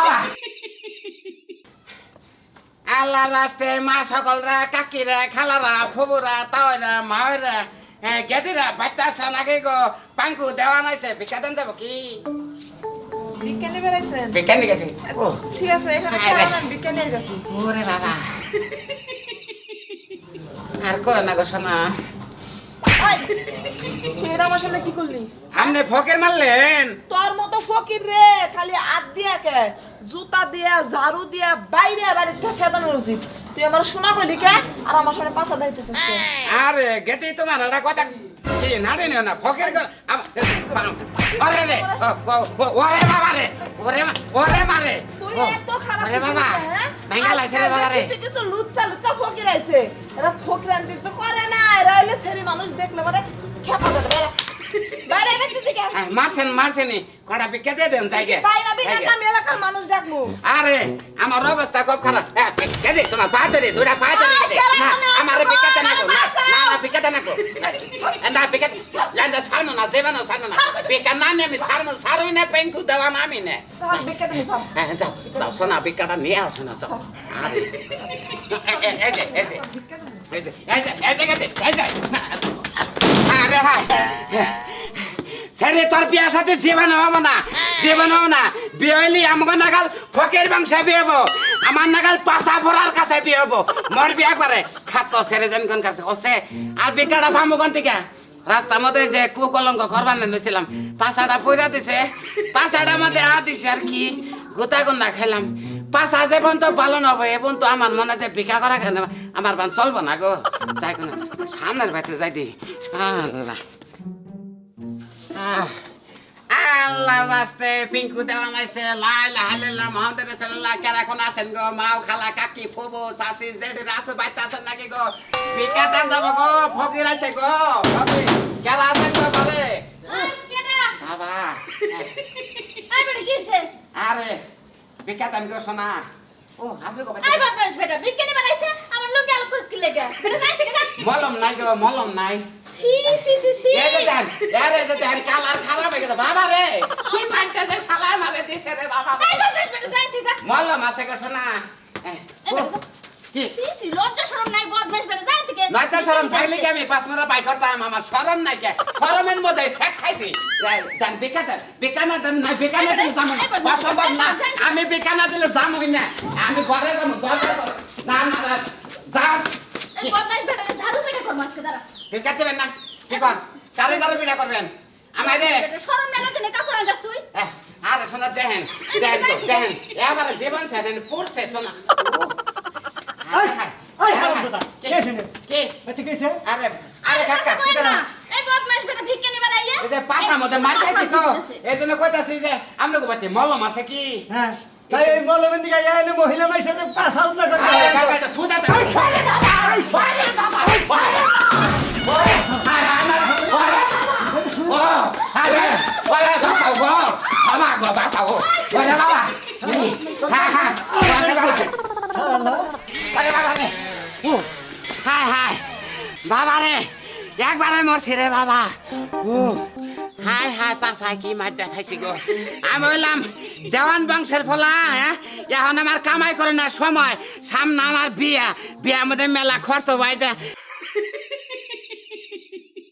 আল্লাহ রাস্তায় মা সকলরা কাকিরা খালারা ফুবুরা তাওয়রা মায়েরা গেদিরা বাচ্চা সানাকে গো পাঙ্কু দেওয়া নাইছে ভিক্ষা দেন দেবো কি? বিজ্ঞানী বেড়াইছেন বিজ্ঞানী গেছে। আচ্ছা, ঠিক আছে এখানে হ্যাঁ, বিজ্ঞানী আর কয় না গো শোনা তুই আমার সামনে কি করলি? আপনি ফকের মারলেন। তোর মতো ফকির রে খালি হাত দিয়া কে? জুতা দিয়া ঝাড়ু দিয়া বাইরে থেকে খেদানো উচিত। তুই আমার শোনা কইলি কে? আর আমার সামনে দাইতেছিস আরে গেতে তোমার একটা কথা। কি নাড়ে নিও না ফকের রে ওরে বাবা রে ওরে ওরে মারে তুই এত কিছু বাবা হ্যাঁ? লাগছে রে বাবা রে কিছু কিছু লুচ্চা লুচ্চা ফকির আইছে এরা ফকিরান্তি তো করে না এরা হইলে ছেড়ে মানুষ দেখলে মানে খেপা দেবে বাইরে বাইরে এবার তুই কে আহ, মারছেন মারছেন কটা বিকে দিয়ে দেন জায়গা বাইরে বিনা। কাম এলাকার মানুষ ডাকবো আরে আমার অবস্থা খুব খারাপ হ্যাঁ, বিকে দে তোমার পা ধরে দুটা পা ধরে না আমার আসছো? বিকাতে না না। না না বিকাতে না না বিকাতে লান্দা সারমো না জীবনও সারমো না বিকা না নে আমি সারমো সারুই না পেঙ্কু দেওয়া না আমি নে বেকে সব হ্যাঁ যাও যাও সোনা বিকাটা নিয়ে আসো না যাও আরে এই যে এই যে এই যে এই যে এই যে এই যে এই যে না, আরে হায় ছেড়ে তোর বিয়ার সাথে জীবন হব না, জীবন হব না। বিয়ে হইলি আমাকে নাগাল ফকের বংশে বিয়ে হব। আমার নাগাল পাশা ভরার কাছে বিয়ে হব। মোর বিয়ে করে খাচ্ছ যেন কোন কাছে। ওসে আর বিকাটা পামু কোন থেকে রাস্তার মধ্যে যে কুকলঙ্ক করবার নিয়েছিলাম পাশাটা পইরা দিছে। পাশাটা মধ্যে আ দিছে আর কি। গোটা গন্ডা খেলাম পাশা যে বন্ধ পালন হবে, এ বন্ধু আমার মনে যে ভিক্ষা করা আমার বান চলবো না গো। যাই সামনের বাড়িতে যাই দি। আল্লাহ রাস্তে পিঙ্কু দেওয়া মাইছে লাই লাহালিল্লাহ মোহাম্মদ রাসূলুল্লাহ কে এখন আছেন গো? মাও খালা কাকি ফুবু সাসি জেডি রাসু বাইতে আছেন নাকি গো? ভিক্ষা দেন যাব গো? ফকির আছে গো ফকির। কেরা আছেন গো ঘরে? বাবা। আরে ভিক্ষা দেন গো সোনা। ও আপনি কবে মলম নাই গো মলম নাই। এই যে দেন, এই যে দেন, কালার খারাপ হয়ে গেছে বাবা রে। কি মানতে যে শালা মারে দিছে রে বাবা মলম আছে গো সোনা এ, ও, কি? নয়তো শরম থাকলে কি আমি পাঁচ মারা পাই করতাম? আমার শরম নাই কে? শরমের মধ্যে শেখ খাইছি। এই, দেন বিকা দেন বিকা না দেন না বিকা না দিলে যাব না। অসম্ভব না আমি বিকা না দিলে যাবই না। আমি ঘরে যাব ঘরে যাব না না না, যাও বিকা দেবেন না। কি কর কারে কারে বিড়া করবেন? আমারে এ, আরে শোনা দেখেন দেখেন তো, দেখেন এবারে জীবন শেষ পড়ছে শোনা। এই, এই, হারামজাদা, কে কে? এতে কি আরে আরে কাকা এই যে পাশার মধ্যে মার খাইছি তো এই জন্য কইতাছি যে আপনাকে বাড়িতে মলম আছে কি? হ্যাঁ, তাই এই মলমের দিকে মহিলা মানুষের পাশ কাকা, এটা বাবা, বাবা, বাবা। হ্যাঁ, হ্যাঁ, রে। হায়, হায়। রে বাবা হায় হায় কি গো আমি বললাম বংশের ফলা হ্যাঁ এখন আমার কামাই করে না সময় সামনে আমার বিয়া বিয়ার মধ্যে মেলা খরচ হয়ে যায়